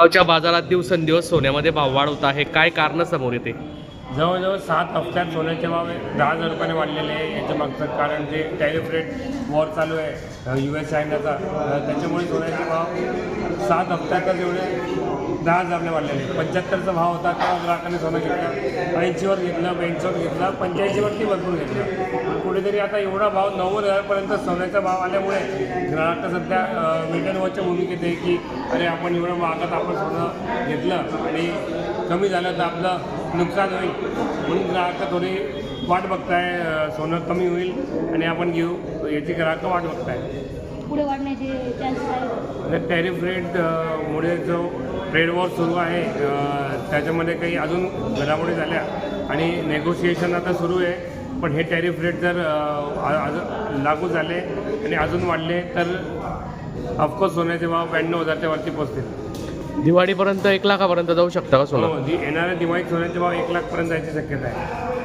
गावच्या बाजारात दिवसेंदिवस सोन्यामध्ये भाव वाढ होत आहे. काय कारण समोर येते? जवळजवळ सात हप्त्यात सोन्याचे भाव दहा हजार रुपयाने वाढलेले आहे याच्या मागचं कारण जे टॅरिफ रेट वॉर चालू आहे यू एस चायनाचा त्याच्यामुळे सोन्याचे भाव सात हप्त्यातच एवढे दहा हजारने वाढलेले आहे पंच्याहत्तरचा भाव होता तेव्हा ग्राहकाने सोनं घेतलं ऐंशीवर घेतलं बेंचवर घेतलं पंच्याऐंशीवरती भरपूर घेतलं. पण कुठेतरी आता एवढा भाव नव्वद हजारपर्यंत सोन्याचा भाव आल्यामुळे ग्राहक सध्या वेटन वॉचच्या भूमिकेत आहे की अरे आपण एवढं महागात आपण सोनं घेतलं आणि कमी झालं तर आपलं नुकसान होईल. म्हणून ग्राहक थोडी वाट बघताय सोनं कमी होईल आणि आपण घेऊ. याची ग्राहक वाट बघताय. पुढे वाढण्याचे चान्सेस टॅरिफ रेट अ, मुळे जो ट्रेड वॉर सुरू आहे त्याच्यामध्ये काही अजून घडामोडी झाल्या आणि नेगोशिएशन आता सुरू आहे. पण हे टॅरिफ रेट जर लागू झाले आणि अजून वाढले तर ऑफकोर्स सोन्याचे भाव ब्याण्णव हजारच्या वरती पोचतील दिवाळीपर्यंत एक लाखापर्यंत जाऊ शकता का सोनं? हो, येणाऱ्या दिवाळी सोन्याचे भाव एक लाखपर्यंत जायची शक्यता आहे.